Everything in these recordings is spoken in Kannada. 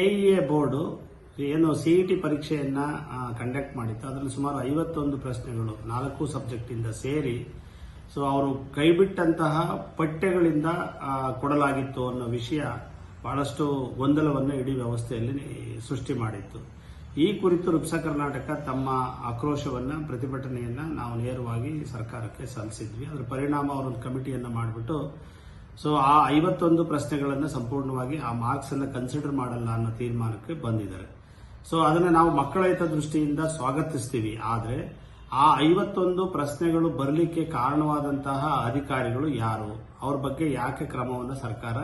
ಎಇಎ ಬೋರ್ಡು ಏನು ಸಿಇಟಿ ಪರೀಕ್ಷೆಯನ್ನ ಕಂಡಕ್ಟ್ ಮಾಡಿತ್ತು. ಅದರಲ್ಲಿ ಸುಮಾರು ಐವತ್ತೊಂದು ಪ್ರಶ್ನೆಗಳು, ನಾಲ್ಕು ಸಬ್ಜೆಕ್ಟ್ ಇಂದ ಸೇರಿ. ಸೊ ಅವರು ಕೈಬಿಟ್ಟಂತಹ ಪಠ್ಯಗಳಿಂದ ಕೊಡಲಾಗಿತ್ತು ಅನ್ನೋ ವಿಷಯ ಬಹಳಷ್ಟು ಗೊಂದಲವನ್ನು ಇಡೀ ವ್ಯವಸ್ಥೆಯಲ್ಲಿ ಸೃಷ್ಟಿ ಮಾಡಿತ್ತು. ಈ ಕುರಿತು ರುಪ್ಸ ಕರ್ನಾಟಕ ತಮ್ಮ ಆಕ್ರೋಶವನ್ನ, ಪ್ರತಿಭಟನೆಯನ್ನ ನಾವು ನೇರವಾಗಿ ಸರ್ಕಾರಕ್ಕೆ ಸಲ್ಲಿಸಿದ್ವಿ. ಅದರ ಪರಿಣಾಮ ಅವರೊಂದು ಕಮಿಟಿಯನ್ನು ಮಾಡಿಬಿಟ್ಟು ಸೊ ಆ ಐವತ್ತೊಂದು ಪ್ರಶ್ನೆಗಳನ್ನು ಸಂಪೂರ್ಣವಾಗಿ ಆ ಮಾರ್ಕ್ಸ್ ಅನ್ನು ಕನ್ಸಿಡರ್ ಮಾಡಲ್ಲ ಅನ್ನೋ ತೀರ್ಮಾನಕ್ಕೆ ಬಂದಿದ್ದಾರೆ. ಸೊ ಅದನ್ನು ನಾವು ಮಕ್ಕಳ ಹಿತ ದೃಷ್ಟಿಯಿಂದ ಸ್ವಾಗತಿಸ್ತೀವಿ. ಆದರೆ, ಆ ಐವತ್ತೊಂದು ಪ್ರಶ್ನೆಗಳು ಬರಲಿಕ್ಕೆ ಕಾರಣವಾದಂತಹ ಅಧಿಕಾರಿಗಳು ಯಾರು? ಅವ್ರ ಬಗ್ಗೆ ಯಾಕೆ ಕ್ರಮವನ್ನು ಸರ್ಕಾರ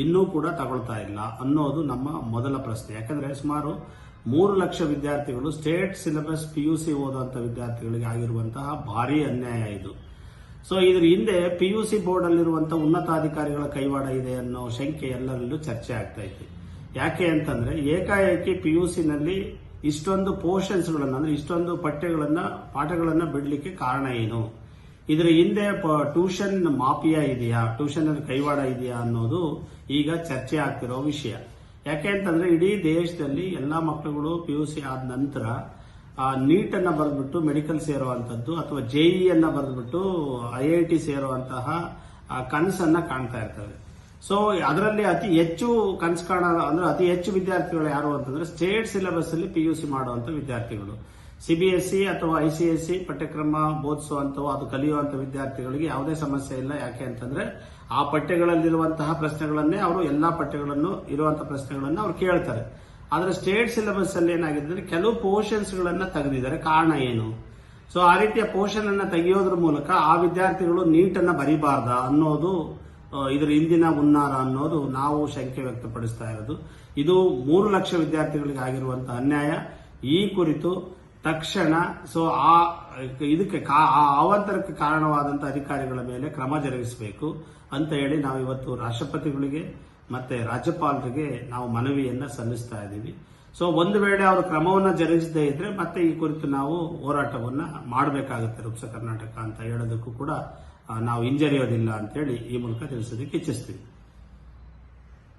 ಇನ್ನೂ ಕೂಡ ತಗೊಳ್ತಾ ಇಲ್ಲ ಅನ್ನೋದು ನಮ್ಮ ಮೊದಲ ಪ್ರಶ್ನೆ. ಯಾಕಂದ್ರೆ ಸುಮಾರು ಮೂರು ಲಕ್ಷ ವಿದ್ಯಾರ್ಥಿಗಳು ಸ್ಟೇಟ್ ಸಿಲೆಬಸ್ ಸಿ ಓದೋಂಥ ವಿದ್ಯಾರ್ಥಿಗಳಿಗೆ ಆಗಿರುವಂತಹ ಭಾರಿ ಅನ್ಯಾಯ ಇದು. ಸೊ ಇದ್ರ ಹಿಂದೆ ಪಿ ಯು ಸಿ ಬೋರ್ಡ್ ಅಲ್ಲಿರುವಂತಹ ಉನ್ನತಾಧಿಕಾರಿಗಳ ಕೈವಾಡ ಇದೆ ಅನ್ನೋ ಶಂಕೆ ಎಲ್ಲರಲ್ಲೂ ಚರ್ಚೆ ಆಗ್ತಾ ಇತ್ತು. ಯಾಕೆ ಅಂತಂದ್ರೆ ಏಕಾಏಕಿ ಪಿ ಯು ನಲ್ಲಿ ಇಷ್ಟೊಂದು ಪೋರ್ಷನ್ಸ್ಗಳನ್ನು, ಅಂದ್ರೆ ಇಷ್ಟೊಂದು ಪಠ್ಯಗಳನ್ನ ಪಾಠಗಳನ್ನ ಬಿಡಲಿಕ್ಕೆ ಕಾರಣ ಏನು? ಇದರ ಹಿಂದೆ ಟ್ಯೂಷನ್ ಮಾಫಿಯಾ ಇದೆಯಾ? ಟ್ಯೂಷನ್ ಕೈವಾಡ ಇದೆಯಾ ಅನ್ನೋದು ಈಗ ಚರ್ಚೆ ಆಗ್ತಿರೋ ವಿಷಯ. ಯಾಕೆ ಅಂತಂದ್ರೆ ಇಡೀ ದೇಶದಲ್ಲಿ ಎಲ್ಲಾ ಮಕ್ಕಳುಗಳು ಪಿ ಯು ಸಿ ಆದ ನಂತರ ನೀಟ್ ಅನ್ನ ಬರೆದ್ಬಿಟ್ಟು ಮೆಡಿಕಲ್ ಸೇರುವಂತದ್ದು ಅಥವಾ ಜೆಇ ಅನ್ನ ಬರೆದ್ಬಿಟ್ಟು ಐ ಐ ಟಿ ಸೇರುವಂತಹ ಕನಸನ್ನ ಕಾಣ್ತಾ ಇರ್ತವೆ. ಸೊ ಅದರಲ್ಲಿ ಅತಿ ಹೆಚ್ಚು ಕನಸು ಕಾಣ, ಅಂದ್ರೆ ಅತಿ ಹೆಚ್ಚು ವಿದ್ಯಾರ್ಥಿಗಳು ಯಾರು ಅಂತಂದ್ರೆ ಸ್ಟೇಟ್ ಸಿಲೆಬಸ್ ಅಲ್ಲಿ ಪಿ ಯು ಸಿ ಮಾಡುವಂತ ವಿದ್ಯಾರ್ಥಿಗಳು. ಸಿಬಿಎಸ್ಇ ಅಥವಾ ಐಸಿಎಸ್ಸಿ ಪಠ್ಯಕ್ರಮ ಬೋಧಿಸುವಂತವು, ಅದು ಕಲಿಯುವಂತ ವಿದ್ಯಾರ್ಥಿಗಳಿಗೆ ಯಾವುದೇ ಸಮಸ್ಯೆ ಇಲ್ಲ. ಯಾಕೆ ಅಂತಂದ್ರೆ ಆ ಪಠ್ಯಗಳಲ್ಲಿರುವಂತಹ ಪ್ರಶ್ನೆಗಳನ್ನೇ ಅವರು ಎಲ್ಲಾ ಪಠ್ಯಗಳನ್ನು ಇರುವಂತಹ ಪ್ರಶ್ನೆಗಳನ್ನು ಅವ್ರು ಕೇಳ್ತಾರೆ. ಆದ್ರೆ ಸ್ಟೇಟ್ ಸಿಲೆಬಸ್ ಅಲ್ಲಿ ಏನಾಗಿದೆ ಅಂದ್ರೆ ಕೆಲವು ಪೋರ್ಷನ್ಸ್ ಗಳನ್ನ ತೆಗೆದಿದ್ದಾರೆ. ಕಾರಣ ಏನು? ಸೊ ಆ ರೀತಿಯ ಪೋರ್ಷನ್ ಅನ್ನ ತೆಗೆಯೋದ್ರ ಮೂಲಕ ಆ ವಿದ್ಯಾರ್ಥಿಗಳು ನೀಟನ್ನ ಬರಿಬಾರ್ದ ಅನ್ನೋದು ಇದರ ಹಿಂದಿನ ಹುನ್ನಾರ ಅನ್ನೋದು ನಾವು ಶಂಕೆ ವ್ಯಕ್ತಪಡಿಸ್ತಾ ಇರೋದು. ಇದು ಮೂರು ಲಕ್ಷ ವಿದ್ಯಾರ್ಥಿಗಳಿಗೆ ಆಗಿರುವಂತಹ ಅನ್ಯಾಯ. ಈ ಕುರಿತು ತಕ್ಷಣ ಸೊ ಆ, ಇದಕ್ಕೆ ಆ ಅವಾಂತರಕ್ಕೆ ಕಾರಣವಾದಂತಹ ಅಧಿಕಾರಿಗಳ ಮೇಲೆ ಕ್ರಮ ಜರುಗಿಸಬೇಕು ಅಂತ ಹೇಳಿ ನಾವು ಇವತ್ತು ರಾಷ್ಟ್ರಪತಿಗಳಿಗೆ ಮತ್ತೆ ರಾಜ್ಯಪಾಲರಿಗೆ ನಾವು ಮನವಿಯನ್ನ ಸಲ್ಲಿಸ್ತಾ ಇದ್ದೀವಿ. ಸೊ ಒಂದು ವೇಳೆ ಅವರು ಕ್ರಮವನ್ನ ಜರುಗಿಸದೇ ಇದ್ರೆ ಮತ್ತೆ ಈ ಕುರಿತು ನಾವು ಹೋರಾಟವನ್ನ ಮಾಡಬೇಕಾಗುತ್ತೆ ರುಪ್ಸ ಕರ್ನಾಟಕ ಅಂತ ಹೇಳೋದಕ್ಕೂ ಕೂಡ ನಾವು ಹಿಂಜರಿಯೋದಿಲ್ಲ ಅಂತೇಳಿ ಈ ಮೂಲಕ ತಿಳಿಸೋದಕ್ಕೆ ಇಚ್ಛಿಸ್ತೀವಿ.